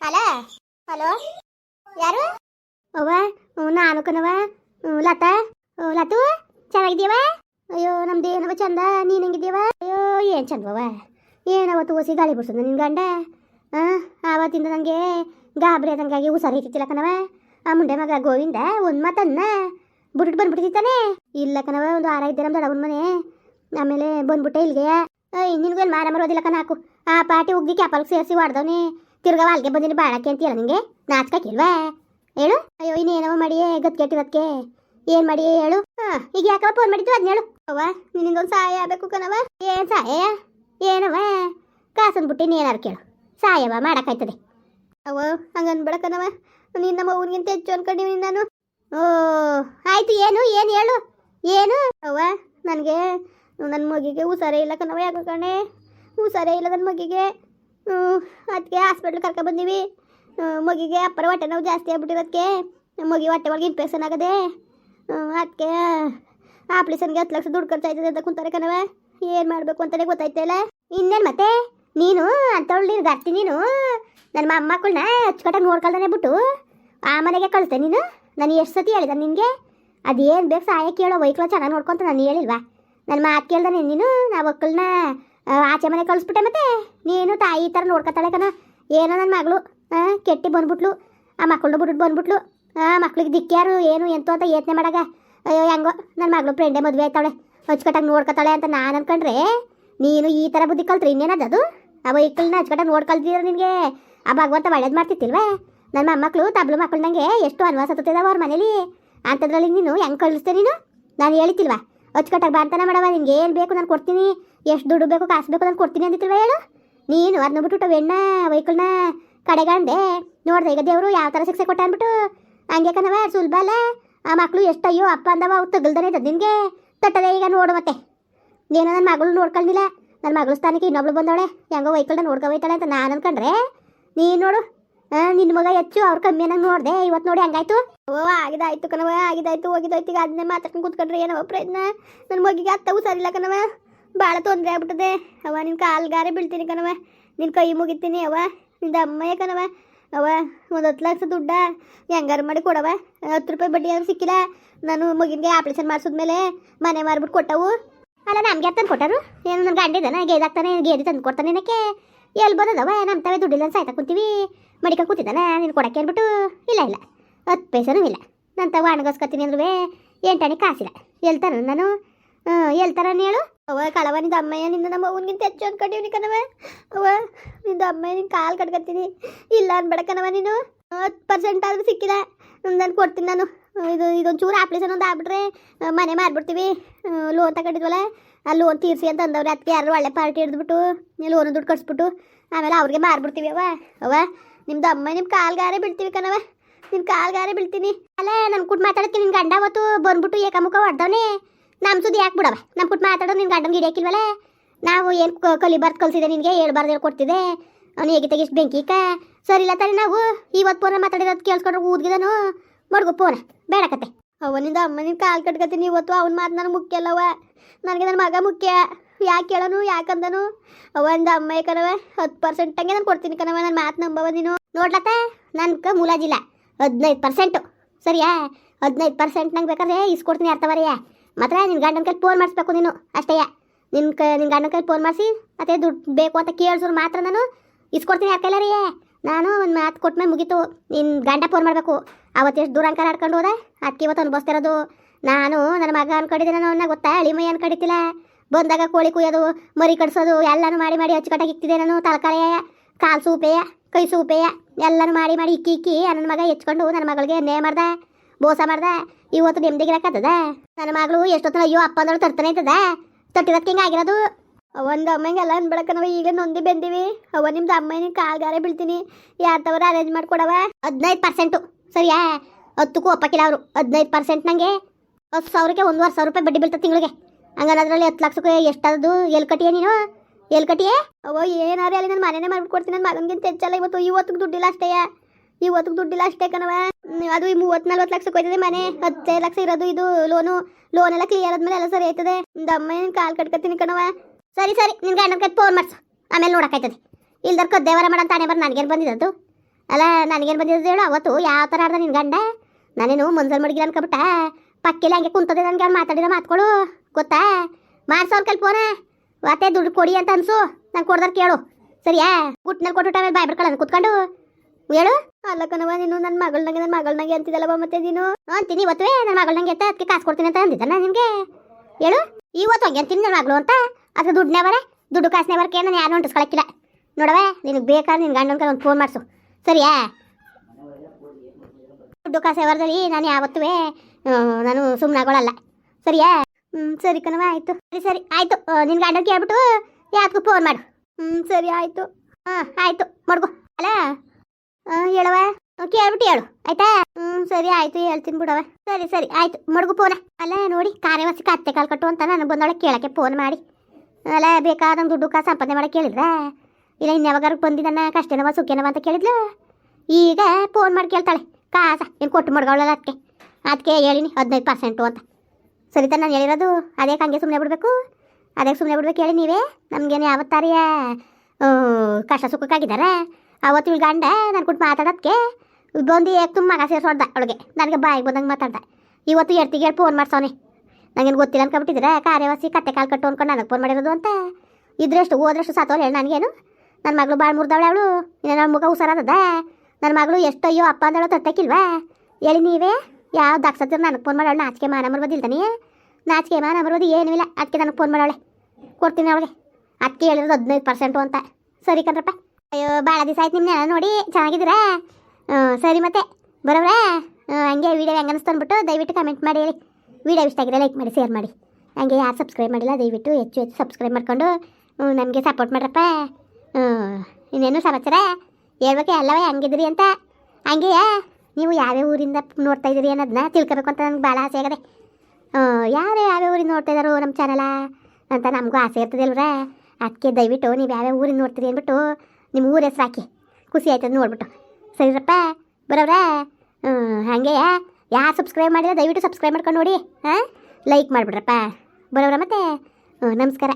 ಅಲ ಹಲೋ ಯಾರು ಅವ್ವ ನಾನು ಕನವ ಲತಾ ಲತು ಚೆನ್ನಾಗಿದ್ದೀವ ಅಯ್ಯೋ ನಮ್ದು ಏನವ ಚಂದ ನೀನು ಹೆಂಗಿದ್ದೀವ ಅಯ್ಯೋ ಏನು ಚಂದವ ಏನವ ಓಸಿ ಗಾಳಿ ಬಿಡ್ಸೋದು ನಿನ್ನ ಗಂಡ ಹಾಂ ಆವತ್ತಿಂದ ನನಗೆ ಗಾಬರಿ ಆದಂಗಾಗಿ ಹುಷಾರು ಐತಿತ್ತಿಲ್ಲ ಕಣವ ಆ ಮುಂಡೆ ಮಗ ಗೋವಿಂದ ಒಂದು ಮಾತನ್ನ ಬಿಟ್ಬಿಟ್ಟು ಬಂದ್ಬಿಟ್ಟಿದ್ದಾನೆ ಇಲ್ಲ ಕಣವ ಒಂದು ಆರ ಇದ್ದೆ ನಮ್ಮ ದೊಡ್ಡವನ ಮನೆ ಆಮೇಲೆ ಬಂದ್ಬಿಟ್ಟೆ ಇಲ್ಲಿಗೆ ಅಯ್ಯ ನಿನ್ಗೇನು ಮಾರ ಮರೋದಿಲ್ಲ ನಾಕು ಆ ಪಾಟಿ ಉಗ್ಗಿ ಕ್ಯಾಪಲ್ಗೆ ಸೇರಿಸಿ ಹೊಡೆದವನಿ. ತಿರ್ಗಾ ಅಲ್ಲಿಗೆ ಬಂದಿನಿ ಬಾಳಕ್ಕೆ ಅಂತೀಯಲ್ಲ ನಿಂಗೆ? ನಾಚ್ಕಾಕಿಲ್ವಾ ಹೇಳು? ಅಯ್ಯೋ, ಇನ್ನೇನವ ಮಾಡಿ ಗತ್ಗೆಟ್ಟಿರೋದಕ್ಕೆ ಏನು ಮಾಡಿ ಹೇಳು? ಹಾಂ ಈಗ ಯಾಕವ ಫೋನ್ ಮಾಡಿದ್ದು? ಅದನ್ನ ಹೇಳು. ಅವ್ವ, ನಿನ್ನಿಂದೊಂದು ಸಹಾಯ ಆಗಬೇಕು ಕಣವ ಏನು ಸಹಾಯ? ಏನವ ಕಾಸನ್ ಬಿಟ್ಟು ಏನಾರು ಕೇಳು. ಸಹಾಯವ ಮಾಡೋಕ್ಕಾಯ್ತದೆ. ಅವ ಹಂಗನ್ಬೇಡ ಕಣವ ನೀನು ನಮ್ಮ ಊರಿಗಿಂತ ಹೆಚ್ಚು ಅನ್ಕೊಂಡಿವಿ ನಾನು. ಓ, ಆಯಿತು, ಏನು? ಏನು ಹೇಳು? ಏನು? ಅವ್ವ, ನನಗೆ ನನ್ನ ಮಗಿಗೆ ಹುಷಾರೇ ಇಲ್ಲ ಕಣವ ಯಾಕೆ ಕಣೆ? ಹುಷಾರೇ ಇಲ್ಲ ನನ್ನ ಮಗಿಗೆ. ಅದಕ್ಕೆ ಹಾಸ್ಪಿಟ್ಲ್ ಕರ್ಕೊ ಬಂದೀವಿ. ಮಗಿಗೆ ಅಪ್ಪರ ಹೊಟ್ಟೆ ನೋವು ಜಾಸ್ತಿ ಆಗ್ಬಿಟ್ಟಿರೋದಕ್ಕೆ ಮಗಿ ಹೊಟ್ಟೆ ಒಳಗೆ ಇನ್ಫೆಕ್ಷನ್ ಆಗದೆ. ಅದಕ್ಕೆ ಆಪ್ರೇಷನ್ಗೆ ಹತ್ತು ಲಕ್ಷ ದುಡ್ಡು ಖರ್ಚಾಯ್ತದೆ ಅಂತ ಕುಂತಾರೆ ಕಣವ ಏನು ಮಾಡಬೇಕು ಅಂತಲೇ ಗೊತ್ತಾಯ್ತಲ್ಲ ಇನ್ನೇನು ಮತ್ತೆ? ನೀನು ಅಂತವಳ್ಳಿ ಗರ್ತಿ ನೀನು? ನನ್ನ ಮೊಮ್ಮಕ್ಕಳನ್ನ ಅಚ್ಚುಕಟ್ಟಾಗಿ ನೋಡ್ಕೊಳ್ತಾನೆ ಬಿಟ್ಟು ಆ ಮನೆಗೆ ಕಳಿಸ್ತೇನೆ ನೀನು? ನಾನು ಎಷ್ಟು ಸತಿ ಹೇಳಿದೆ ನಿನಗೆ? ಅದೇನು ಬೇಕು ಸಹಾಯ ಕೇಳೋ ವೈಕ್ಲ ಚೆನ್ನಾಗಿ ನೋಡ್ಕೊಂತ ನಾನು ಹೇಳಿಲ್ವಾ? ನನ್ನ ಮಾತು ಕೇಳ್ದಾನೆ ನೀನು ನಾ ಒಕ್ಕಳನ್ನ ಆಚೆ ಮನೆ ಕಳಿಸ್ಬಿಟ್ಟೆ ಮತ್ತೆ? ನೀನು ತಾಯಿ ಥರ ನೋಡ್ಕೊತಾಳೆ ಕಣ. ಏನೋ ನನ್ನ ಮಗಳು ಕೆಟ್ಟಿ ಬಂದ್ಬಿಟ್ಲು. ಆ ಮಕ್ಕಳನ್ನ ಬಿಟ್ಬಿಟ್ಟು ಬಂದ್ಬಿಟ್ಲು. ಆ, ಮಕ್ಳಿಗೆ ದಿಕ್ಕ್ಯಾರು ಏನು, ಎಂತೋ ಅಂತ ಯೋಚನೆ ಮಾಡಾಗ, ಅಯ್ಯೋ, ಹೆಂಗೋ ನನ್ನ ಮಗಳು ಫ್ರೆಂಡೇ ಮದುವೆ ಆಯ್ತಾಳೆ. ಹಚ್ಕಟ್ಟಾಗ ನೋಡ್ಕೊತಾಳೆ ಅಂತ ನಾನು ಅನ್ಕೊಂಡ್ರೆ, ನೀನು ಈ ಥರ ಬುದ್ಧಿ ಕಲ್ತ್ರಿ ಇನ್ನೇನದು ಅದು? ಆ ವೈಕಲ್ನ ಅಚ್ಚುಕಟ್ಟಾಗಿ ನೋಡ್ಕೊಳ್ತಿದ್ರೆ ನಿನಗೆ ಆ ಭಗವಂತ ಒಳ್ಳೇದು ಮಾಡ್ತಿತ್ತಿಲ್ವೇ ನನ್ನ ಮೊಮ್ಮಕ್ಕಳು ತಬ್ಲು ಮಕ್ಕಳು ನನಗೆ ಎಷ್ಟು ಅನ್ವಾಸ ಹತ್ತುತ್ತಿದಾವ ಅವ್ರ ಮನೇಲಿ. ಅಂಥದ್ರಲ್ಲಿ ನೀನು ಹೆಂಗೆ ಕಳಿಸ್ತೇ ನೀನು? ನಾನು ಹೇಳಿತಿಲ್ವಾ? ಅಚ್ಚುಕಟ್ಟಾಗಿ ಬರ್ತಾನೆ ಮಾಡವ ನಿನ್ಗೆ ಏನು ಬೇಕು ನಾನು ಕೊಡ್ತೀನಿ. ಎಷ್ಟು ದುಡ್ಡು ಬೇಕು, ಕಾಸು ಬೇಕು ನಾನು ಕೊಡ್ತೀನಿ ಅಂದಿತ್ತಿಲ್ವ ಹೇಳು? ನೀನು ಅದನ್ನ ಬಿಟ್ಬಿಟ್ಟು ಬೆಣ್ಣ, ವೈಕಲ್ನ ಕಡೆಗಂಡೆ. ನೋಡ್ದೆ, ಈಗ ದೇವರು ಯಾವ ಥರ ಶಿಕ್ಷೆ ಕೊಟ್ಟ ಅಂದ್ಬಿಟ್ಟು, ಹಂಗೆ ಕಣವ ಸುಲಭ ಅಲ್ಲ. ಆ ಮಕ್ಕಳು ಎಷ್ಟು ಅಯ್ಯೋ ಅಪ್ಪ ಅಂದವ, ಅವು ತಗಲ್ದಾನೆ ನಿನಗೆ. ತಟ್ಟದೆ ಈಗ ನೋಡು ಮತ್ತೆ. ನೀನು ನನ್ನ ಮಗಳು ನೋಡ್ಕೊಳ್ಳಿಲ್ಲ ನನ್ನ ಮಗಳು ಸ್ಥಾನಕ್ಕೆ ಇನ್ನೊಬ್ಳು ಬಂದವಳೆ. ಹೆಂಗೋ ವೈಕಲ್ನ ನೋಡ್ಕೊ ಹೋಯ್ತಾಳೆ ಅಂತ ನಾನು ಅನ್ಕೊಂಡ್ರೆ. ನೀನು ನೋಡು. ನಿನ್ನ ಮಗ ಹೆಚ್ಚು, ಅವ್ರ ಕಮ್ಮಿ ಅನ್ನಂಗೆ ನೋಡಿದೆ. ಇವತ್ತು ನೋಡಿ ಹಂಗಾಯ್ತು. ಓ, ಆಗಿದಾಯ್ತು ಕಣವ ಆಗಿದಾಯ್ತು, ಹೋಗಿದಾಯ್ತು. ಈಗ ಅದನ್ನೇ ಮಾತಾಡ್ಕೊಂಡು ಕೂತ್ಕೊಂಡ್ರೆ ಏನವ ಪ್ರಯತ್ನ. ನನ್ನ ಮಗಿಗೆ ಅತ್ತವು ಸರಿಲ್ಲ ಕಣವ ಭಾಳ ತೊಂದರೆ ಆಗ್ಬಿಟ್ಟದೆ. ಅವ ನಿನ್ನ ಕಾಲ್ಗಾರೆ ಬೀಳ್ತೀನಿ ಕಣವ ನಿನ್ನ ಕೈ ಮುಗಿತೀನಿ ಅವ ನಿಂದ ಅಮ್ಮಯ್ಯ ಕಣವ ಅವ ಒಂದು ಹತ್ತು ಲಕ್ಷ ದುಡ್ಡ ಹೆಂಗಾರು ಮಾಡಿ ಕೊಡವ ಹತ್ತು ರೂಪಾಯಿ ಬಡ್ಡಿ ಏನು ಸಿಕ್ಕಿಲ್ಲ? ನಾನು ಮಗಿನ್ಗೆ ಆಪ್ರೇಷನ್ ಮಾಡಿಸಿದ್ಮೇಲೆ ಮನೆ ಮಾರ್ಬಿಟ್ಟು ಕೊಟ್ಟವು. ಅಲ್ಲ, ನಮ್ಗೆ ತಂದು ಕೊಟ್ಟರು? ಏನು ನನ್ನ ಗಂಡಿದ್ದಾನೆ ಗೇದಾಗ್ತಾನೆ, ಗೇದಿ ತಂದು ಕೊಡ್ತಾನೆ ಏನಕ್ಕೆ? ಎಲ್ಲಿ ಬಂದದವ? ನಮ್ಮ ತವೆ ದುಡ್ಡಿಲ್ಲ ಸಾಯ್ತಾ ಕುಂತೀವಿ. ಮಡಿಕ ಕೂತಿದ್ದಾನೆ, ನೀನು ಕೊಡಕ್ಕೆ ಅಂದ್ಬಿಟ್ಟು, ಇಲ್ಲ ಇಲ್ಲ, ಹತ್ತು ಪೈಸನೂ ಇಲ್ಲ. ನನ್ನ ತವ ಹಣಗೋಸ್ಕತ್ತೀನಿ ಅಂದ್ರೂ ಎಂಟಾಣಿ ಕಾಸಿಲ್ಲ. ಎಲ್ತಾರ ನಾನು? ಎಲ್ತಾರ ಹೇಳು? ಅವ ಕಳವ ನಿಂದ ಅಮ್ಮಯ್ಯ, ನಿಂದ ನಮ್ಮ ಅವ್ನಿಗಿಂತ ಹೆಚ್ಚು ಅನ್ಕೊಂಡಿವ್ನಿ ಕಣವ ಅವ ನಿಂದ ಅಮ್ಮಯ್ಯ ನಿನ್ನ ಕಾಲು ಕಟ್ಕತ್ತೀನಿ. ಇಲ್ಲ ಅನ್ಬೇಡ ಕಣವ ನೀನು. ಹತ್ತು ಪರ್ಸೆಂಟ್ ಆದರೂ ಸಿಕ್ಕಿಲ್ಲ. ನಾನು ಕೊಡ್ತೀನಿ ನಾನು. ಇದು ಇದೊಂದು ಚೂರು ಆಪ್ರೇಷನ್ ಒಂದು ಆಗ್ಬಿಟ್ರೆ ಮನೆ ಮಾರ್ಬಿಡ್ತೀವಿ. ಲೋನ್ ತಗೊಂಡಿದ್ವಲ್ಲ, ಆ ಲೋನ್ ತೀರಿಸಿ ಅಂತ ಅಂದವ್ರೆ. ಅದಕ್ಕೆ ಯಾರು ಒಳ್ಳೆ ಪಾರ್ಟಿ ಹಿಡಿದ್ಬಿಟ್ಟು ಲೋನ್ ದುಡ್ಡು ಕಟ್ಸ್ಬಿಟ್ಟು, ಆಮೇಲೆ ಅವ್ರಿಗೆ ಮಾರ್ಬಿಡ್ತೀವಿ ಅವ ಅವ ನಿಮ್ದು ಅಮ್ಮ ನಿಮ್ಮ ಕಾಲ್ಗಾರೆ ಬಿಡ್ತೀವಿ ಕಣವ ನಿಮ್ಮ ಕಾಲ್ಗಾರೆ ಬಿಡ್ತೀನಿ ಅಲ್ಲ ನನ್ನ ಕುಟ್ ಮಾತಾಡೋಕ್ಕೆ ನಿನ್ನ ಗಂಡ ಅವತ್ತು ಬಂದ್ಬಿಟ್ಟು ಏಕಮುಖ ಹೊಡ್ದವನೇ. ನಮ್ಮ ಸುದ್ದಿ ಯಾಕೆ ಬಿಡವ ನಮ್ಮ ಕುಟ್ ಮಾತಾಡೋ ನಿನ್ನ ಗಂಡಂಗೆ ಹಿಡಿಯಾಕಿಲ್ವಲ್ಲ ನಾವು ಏನು ಕಲಿಬಾರ್ದು ಕಲ್ಸಿದೆ ನಿನಗೆ, ಹೇಳ್ಬಾರ್ದು ಹೇಳ್ಕೊಡ್ತಿದ್ದೆ ಅವ್ನು ಹೇಗೆ ತೆಗಿಸ್ ಬೆಂಕಿಕ ಸರಿ ಇಲ್ಲ ತಾನೆ ನಾವು. ಇವತ್ತು ಫೋನ ಮಾತಾಡಿರೋದು ಕೇಳಿಸ್ಕೊಂಡ್ರೆ ಊದ್ಗಿದನು. ಮಡ್ಗು ಬೇಡ ಕತೆ. ಅವನಿಂದ ಅಮ್ಮನಿನ ಕಾಲು ಕಟ್ಕತ್ತೀನಿ ಇವತ್ತು ಅವನ ಮಾತು ನನಗೆ ಮುಖ್ಯ ಅಲ್ಲವ ನನಗೆ ನನ್ನ ಮಗ ಮುಖ್ಯ. ಯಾಕೆ ಕೇಳೋನು ಯಾಕಂದನು ಅವಂದ ಅಮ್ಮ ಕಣವ ಹತ್ತು ಪರ್ಸೆಂಟಂಗೆ ನಾನು ಕೊಡ್ತೀನಿ ಕಣವ ನನ್ನ ಮಾತು ನಂಬವ ನೀನು. ನೋಡ್ಲತ್ತ ನನ್ಗೆ ಮುಲಾಜಿಲ್ಲ. ಹದಿನೈದು ಪರ್ಸೆಂಟು. ಸರಿಯಾ? ಹದಿನೈದು ಪರ್ಸೆಂಟ್ ನಂಗೆ ಬೇಕಾದ್ರೆ ಇಸ್ಕೊಡ್ತೀನಿ ಅರ್ಥವರಿಯ ಮಾತ್ರ ನಿನ್ನ ಗಂಡನ ಕೈಲಿ ಫೋನ್ ಮಾಡಿಸ್ಬೇಕು ನೀನು ಅಷ್ಟೇಯ ನಿನ್ನ ಕ ನಿನ್ನ ಗಂಡನ ಕೈಲಿ ಫೋನ್ ಮಾಡಿಸಿ, ಮತ್ತೆ ದುಡ್ಡು ಬೇಕು ಅಂತ ಕೇಳಿಸೋರು ಮಾತ್ರ ನಾನು. ಇಸ್ಕೊಡ್ತೀನಿ ರೀ ನಾನು ಒಂದು ಮಾತು ಕೊಟ್ಮೇಲೆ ಮುಗೀತು. ನಿನ್ನ ಗಂಡ ಫೋನ್ ಮಾಡಬೇಕು. ಅವತ್ತೆಷ್ಟು ದೂರ ಅಂಕಾರ ಆಡ್ಕೊಂಡು ಹೋದ. ಅದಕ್ಕೆ ಇವತ್ತು ಅನುಭವಿಸ್ತಿರೋದು ನಾನು ನನ್ನ ಮಗ ಅನ್ಕೊಂಡಿದ್ದೆ ನಾನು ಅವನ್ನ ಗೊತ್ತಾ? ಅಳಿಮೈ ಅನ್ಕೊಂಡಿದ್ದಿಲ್ಲ. ಬಂದಾಗ ಕೋಳಿ ಕುಯ್ಯೋದು, ಮರಿ ಕಡಿಸೋದು ಎಲ್ಲನೂ ಮಾಡಿ ಮಾಡಿ ಅಚ್ಚುಕಟ್ಟಾಗಿ ಇಕ್ತಿದ್ದೆ ನಾನು. ತಲಕಾಲೆಯ ಕಾಲು ಸೂಪೆಯ ಕೈ ಸೂಪೆಯ ಎಲ್ಲನೂ ಮಾಡಿ ಮಾಡಿ ಇಕ್ಕಿ ಇಕ್ಕಿ ನನ್ನ ಮಗ ಹೆಚ್ಕೊಂಡು ನನ್ನ ಮಗಳಿಗೆ ನ್ಯಾಯ ಮಾಡ್ದೆ, ಬೋಸ ಮಾಡ್ದೆ. ಇವತ್ತು ನೆಮ್ಮದಿಗಿರಕ್ಕತ್ತದ ನನ್ನ ಮಗಳು ಎಷ್ಟೊತ್ತನ ಅಯ್ಯೋ ಅಪ್ಪ ಅಂದಳು ತರ್ತಾನೆ ಇರ್ತದ ತಟ್ಟಿರೋದಕ್ಕೆ ಹಿಂಗೆ ಆಗಿರೋದು? ಒಂದು ಅಮ್ಮಂಗೆಲ್ಲ ಅನ್ಬೇಡಕ್ಕ ನಾವು ಈಗ ನೊಂದಿ ಬೆಂದಿವಿ. ಅವ ನಿಮ್ದು ಅಮ್ಮ ನಿನ್ ಕಾಲ್ಗಾರೆ ಬೀಳ್ತೀನಿ. ಯಾತವ್ರ ಅರೇಂಜ್ ಮಾಡ್ಕೊಡವ? ಹದಿನೈದು ಪರ್ಸೆಂಟು ಸರಿಯಾ? ಹತ್ತಕ್ಕೂ ಒಪ್ಪಕ್ಕಿಲ್ಲ ಅವರು. ಹದಿನೈದು ಪರ್ಸೆಂಟ್ ನಂಗೆ. ಹತ್ತು ಸಾವಿರಕ್ಕೆ ಒಂದುವರೆ ಸಾವಿರ ರೂಪಾಯಿ ಬಡ್ಡಿ ಬೀಳ್ತದೆ ತಿಂಗಳಿಗೆ. ಹಂಗಾರೆ ಅದರಲ್ಲಿ ಹತ್ತು ಲಕ್ಷಕ್ಕೆ ಎಷ್ಟಾದದು ಎಲ್ಲಿ ಕಟ್ಟಿಯೇ ನೀನು? ಎಲ್ಲಿ ಕಟ್ಟಿಯೇ? ಅವೋ ಏನಾರೇ ಅಲ್ಲಿ ನಾನು ಮನೆಯೇ ಮಾಡ್ಬಿಟ್ಟು ಕೊಡ್ತೀನಿ ನನ್ನ ಮಗನಿಗಿಂತ ಹೆಚ್ಚಲ್ಲ. ಇವತ್ತು ಇವತ್ತಿಗೆ ದುಡ್ಡಿಲ್ಲ ಅಷ್ಟೇ. ಇವತ್ತಿಗೆ ದುಡ್ಡಿಲ್ಲ ಅಷ್ಟೇ ಕಣವ ಅದು ಈ ಮೂವತ್ತು ನಲ್ವತ್ತು ಲಕ್ಷಕ್ಕೆ ಹೋಯ್ತದೆ ಮನೆ. ಹತ್ತೈದು ಲಕ್ಷ ಇರೋದು ಇದು ಲೋನು ಲೋನ್ ಎಲ್ಲ ಕ್ಲಿಯರ್ ಆದ್ಮೇಲೆ ಎಲ್ಲ ಸರಿ ಆಯ್ತದೆ. ಅಮ್ಮನ ಅಮ್ಮ ಏನು ಕಾಲ್ ಕಟ್ಕೊತೀನಿ ಕಣವ ಸರಿ ಸರಿ. ನಿನ್ ಗಂಡನ ಕೈ ಫೋನ್ ಮಾಡ್ಸು. ಆಮೇಲೆ ನೋಡಕ್ಕಾಯ್ತದೆ. ಇಲ್ದರ್ ದೇವರ ಮಾಡಂತ ತಾನೇ ಬರ್ ನನಗೇನು ಬಂದಿದ್ದು ಅಲ್ಲ, ನನಗೇನು ಬಂದಿದ್ದು ಹೇಳು, ಅವತ್ತು ಯಾವ ಥರ ಆಡ್ದ ನಿನ್ನ ಗಂಡ? ನಾನೇನು ಮುಂಜಾನೆ ಮಡಗಿಲ್ಲ ಅನ್ಕೊಬಿಟ್ಟ. ಪಕ್ಕಿಲ್ಲ ಹಂಗೆ ಕುಂತದೆ ನನಗೆ, ಅವ್ನು ಮಾತಾಡಿದ್ರೆ ಮಾತ್ಕೊಳು. ಗೊತ್ತಾ? ಮಾಡ್ಸೋನ್ ಕಲ್ ಫೋನ ಮತ್ತೆ ದುಡ್ಡು ಕೊಡಿ ಅಂತ ಅನ್ಸು. ನಂಗೆ ಕೊಡ್ದಾರ ಕೇಳು. ಸರಿಯಾ? ಗುಟ್ನಲ್ಲಿ ಕೊಟ್ಟು ಆಮೇಲೆ ಬಾಯ್ ಬಿಡ್ಕೊಳ್ಳೋದು ಕುತ್ಕೊಂಡು. ಹೇಳು? ಅಲ್ಲ ಕಣವ ನೀನು ನನ್ನ ಮಗಳಂಗೆ ನನ್ನ ಅಂತಿದಲ್ಲ ಅಂತಿದ್ದಲ್ಲವ ಮತ್ತೆ ನೀನು. ಅಂತೀನಿ ಇವತ್ತೇ ನನ್ನ ಮಗಳಂಗೆ ಅಂತ ಅದಕ್ಕೆ ಕಾಸು ಕೊಡ್ತೀನಿ ಅಂತ ಅಂದಿದ್ದ ನಾನು ನಿನಗೆ. ಹೇಳು? ಇವತ್ತು ಹಂಗೆ ಅಂತೀನಿ ನನ್ನ ಮಗಳು ಅಂತ. ಅದಕ್ಕೆ ದುಡ್ಡನೇ ಬರ ದುಡ್ಡು ಕಾಸನೇ ಬರಕ್ಕೆ ನಾನು ಯಾರು ಹೊಂಟಿಸ್ಕೊಳಕ್ಕಿಲ್ಲ ನೋಡವೆ ನಿನಗೆ ಬೇಕಾದ್ರೆ ನಿನ್ನ ಗಂಡನ ಒಂದು ಫೋನ್ ಮಾಡಿಸು. ಸರಿಯಾ? ದುಡ್ಡು ಕಾಸೆ ವ್ಯವಹಾರದಲ್ಲಿ ನಾನು ಯಾವತ್ತೂ ನಾನು ಸುಮ್ಮನಾಗೊಳಲ್ಲ ಸರಿಯಾ? ಹ್ಞೂ ಸರಿ ಕಣವ ಆಯಿತು. ಸರಿ ಸರಿ, ಆಯಿತು. ನಿನ್ನ ಗಂಡನ ಕೇಳ್ಬಿಟ್ಟು ಯಾವ್ದಕ್ಕೂ ಫೋನ್ ಮಾಡು. ಹ್ಞೂ ಸರಿ, ಆಯಿತು. ಹಾಂ, ಆಯಿತು. ಮಡ್ಗು ಅಲ್ಲ ಹೇಳುವ ಕೇಳ್ಬಿಟ್ಟು ಹೇಳು. ಆಯ್ತಾ? ಹ್ಞೂ ಸರಿ, ಆಯಿತು, ಹೇಳ್ತೀನಿ ಬಿಡವ ಸರಿ ಸರಿ, ಆಯಿತು. ಮಡ್ಗು ಫೋನ ಅಲ್ಲ, ನೋಡಿ ಕಾರ್ಯವಾಸಿ ಕತ್ತೆ ಕಾಲು ಕಟ್ಟು ಅಂತ ನಾನು ಬಂದೊಳಗೆ ಕೇಳೋಕ್ಕೆ ಫೋನ್ ಮಾಡಿ. ಅಲ್ಲ, ಬೇಕಾದಂಗೆ ದುಡ್ಡು ಕಾಸು ಸಂಪಾದನೆ ಮಾಡಕ್ಕೆ ಕೇಳಿದ್ರ? ಇಲ್ಲ ಇನ್ಯಾವಾಗಾರು ಬಂದಿದ್ದಾನ ಕಷ್ಟನವ ಸುಖೇನವ ಅಂತ ಕೇಳಿದ್ಲು. ಈಗ ಫೋನ್ ಮಾಡಿ ಕೇಳ್ತಾಳೆ. ಕಾಸ ಏನು ಕೊಟ್ಟು ಮಡ್ಗವಳಲ್ಲ ಅದಕ್ಕೆ ಅದಕ್ಕೆ ಹೇಳಿನಿ, ಹದಿನೈದು ಪರ್ಸೆಂಟು ಅಂತ. ಸರಿ ತಾನೆ ನಾನು ಹೇಳಿರೋದು, ಅದೇ ಹಂಗೆ ಸುಮ್ಮನೆ ಬಿಡಬೇಕು. ಅದೇ ಸುಮ್ಮನೆ ಬಿಡ್ಬೇಕು ಹೇಳಿ ನೀವೇ. ನಮಗೇನು ಯಾವತ್ತಾರಿಯ ಕಷ್ಟ ಸುಖಕ್ಕಾಗಿದ್ದಾರೆ? ಅವತ್ತು ಗಂಡ ನಾನು ಕೊಟ್ಟು ಮಾತಾಡೋದಕ್ಕೆ ಬಂದು ಏಕ್ ತುಂಬ ಮಗ ಸೇರಿಸೋಡ್ದ ಅವಳಿಗೆ. ನನಗೆ ಬಾಯಿಗೆ ಬಂದಂಗೆ ಮಾತಾಡ್ದ. ಇವತ್ತು ಎರ್ತಿಗೆ ಹೇಳಿ ಫೋನ್ ಮಾಡ್ಸೋನೆ. ನನಗೇನು ಗೊತ್ತಿಲ್ಲ ಅನ್ಕೊಬಿಟ್ಟಿದ್ರೆ ಕಾರ್ಯವಾಸಿ ಕತ್ತೆ ಕಾಲು ಕಟ್ಟು ಅನ್ಕೊಂಡು ನನಗೆ ಫೋನ್ ಮಾಡಿರೋದು ಅಂತ. ಇದ್ರಷ್ಟು ಹೋದ್ರಷ್ಟು ಸಾತೋಲ್ ಹೇಳಿ, ನನಗೇನು? ನನ್ನ ಮಗಳು ಭಾಳ ಮುರಿದವಳೆ ಅವಳು. ನನ್ನ ಮುಖ ಹುಷಾರಾದದ? ನನ್ನ ಮಗಳು ಎಷ್ಟು ಅಯ್ಯೋ ಅಪ್ಪ ಅಂದಳು ತಟ್ಟಕ್ಕಿಲ್ವಾ ಹೇಳಿ ನೀವೇ. ಯಾವ ದಕ್ಷತ್ರ ನನಗೆ ಫೋನ್ ಮಾಡೋಳು ನಾಚಿಕೆ ಮಾನ ಮರ್ಬೋದಿಲ್ದಾನೆ ನಾಚಿಕೆ ಮಾನ ಬರ್ಬೋದು ಏನೂ ಇಲ್ಲ. ಅದಕ್ಕೆ ನನಗೆ ಫೋನ್ ಮಾಡೋಳೆ ಕೊಡ್ತೀನಿ ಅವಳಿಗೆ. ಅದಕ್ಕೆ ಹೇಳಿರೋದು ಹದಿನೈದು ಪರ್ಸೆಂಟು ಅಂತ. ಸರಿ ಕಣ್ರಪ್ಪ. ಅಯ್ಯೋ ಭಾಳ ದಿವಸ ಆಯ್ತು ನಿಮ್ಮನ್ನ ನೋಡಿ. ಚೆನ್ನಾಗಿದ್ದೀರಾ? ಸರಿ ಮತ್ತೆ. ಬರೋವ್ರೆ? ಹಂಗೆ ವೀಡಿಯೋ ಹೆಂಗೆ ಅನಿಸ್ತು ಅಂದ್ಬಿಟ್ಟು ದಯವಿಟ್ಟು ಕಮೆಂಟ್ ಮಾಡಿ ಹೇಳಿ. ವೀಡಿಯೋ ಇಷ್ಟ ಆಗಿದ್ರೆ ಲೈಕ್ ಮಾಡಿ ಶೇರ್ ಮಾಡಿ. ಹಂಗೆ ಯಾರು ಸಬ್ಸ್ಕ್ರೈಬ್ ಮಾಡಿಲ್ಲ, ದಯವಿಟ್ಟು ಹೆಚ್ಚು ಹೆಚ್ಚು ಸಬ್ಸ್ಕ್ರೈಬ್ ಮಾಡ್ಕೊಂಡು ನಮಗೆ ಸಪೋರ್ಟ್ ಮಾಡ್ರಪ್ಪ. ಇನ್ನೇನು ಸಮಾಚಾರ? ಹೇಳ್ಬೇಕೆ ಎಲ್ಲವೇ ಹಂಗಿದ್ರಿ ಅಂತ. ಹಂಗೆಯಾ, ನೀವು ಯಾವ್ಯಾವ ಊರಿಂದ ನೋಡ್ತಾ ಇದ್ದೀರಿ ಅನ್ನೋದನ್ನ ತಿಳ್ಕೊಬೇಕು ಅಂತ ನನಗೆ ಭಾಳ ಆಸೆ ಆಗದೆ. ಯಾರು ಯಾವ್ಯಾವ ಊರಿಂದ ನೋಡ್ತಾ ಇದ್ದಾರೋ ನಮ್ಮ ಚಾನಲ ಅಂತ ನಮಗೂ ಆಸೆ ಇರ್ತದೆ ಅದಕ್ಕೆ ದಯವಿಟ್ಟು ನೀವು ಯಾವ್ಯಾವ ಊರಿಂದ ನೋಡ್ತೀರಿ ಅಂದ್ಬಿಟ್ಟು ನಿಮ್ಮ ಊರ ಹೆಸ್ರು ಹಾಕಿ. ಖುಷಿ ಆಯ್ತದ ನೋಡ್ಬಿಟ್ಟು. ಸರಿರಪ್ಪ, ಬರೋವ್ರಾ? ಹಾಗೆಯಾ. ಹಾಗೆ ಯಾರು ಸಬ್ಸ್ಕ್ರೈಬ್ ಮಾಡಿದ್ರೆ ದಯವಿಟ್ಟು ಸಬ್ಸ್ಕ್ರೈಬ್ ಮಾಡ್ಕೊಂಡು ನೋಡಿ. ಹಾಂ? ಲೈಕ್ ಮಾಡಿಬಿಡ್ರಪ್ಪ. ಬರೋವ್ರ ಮತ್ತೆ? ನಮಸ್ಕಾರ.